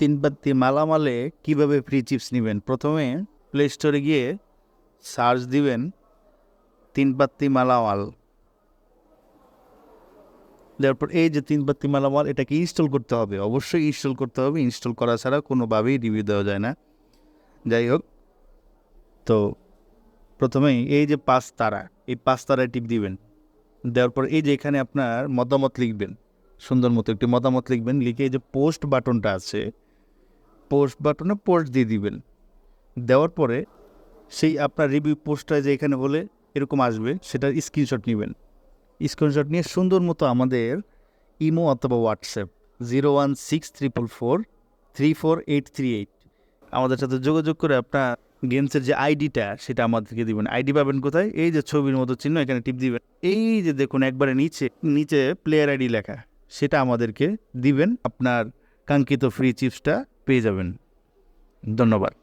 তিন পাত্তি মালামালে কীভাবে free chips নেবেন? প্রথমে প্লে স্টোরে গিয়ে সার্চ দিবেন তিন পাত্তি মালামাল। তারপর এই যে তিন পাত্তি মালামাল এটাকে ইনস্টল করতে হবে? অবশ্যই ইনস্টল করতে হবে। ইনস্টল করা ছাড়া কোনোভাবেই রিভিউ দেওয়া যায় না। যাই হোক, তো প্রথমেই এই যে পাঁচ তারা, এই পাঁচ তারায় টিপ দিবেন। দেওয়ার পর এই যে এখানে আপনার মতামত লিখবেন। সুন্দর মতো একটি মতামত লিখবেন। লিখে এই যে পোস্ট বাটনটা আছে পোস্ট বাটনে পোস্ট দিয়ে দিবেন। দেওয়ার পরে সেই আপনার রিভিউ পোস্টটা যে এখানে হলে এরকম আসবে সেটার স্ক্রিনশট নেবেন। স্ক্রিনশট নিয়ে সুন্দর মতো আমাদের ইমো অথবা WhatsApp zero one six triple four three four eight three eight আমাদের সাথে যোগাযোগ করে আপনার গেমসের যে আইডিটা সেটা আমাদেরকে দিবেন। আইডি পাবেন কোথায়? এই যে ছবির মতো চিহ্ন এখানে টিপ দিবেন। এই যে দেখুন, একবারে নিচে নিচে প্লেয়ার আইডি লেখা, সেটা আমাদেরকে দিবেন। আপনার কাঙ্ক্ষিত ফ্রি চিপসটা পেয়ে যাবেন। ধন্যবাদ।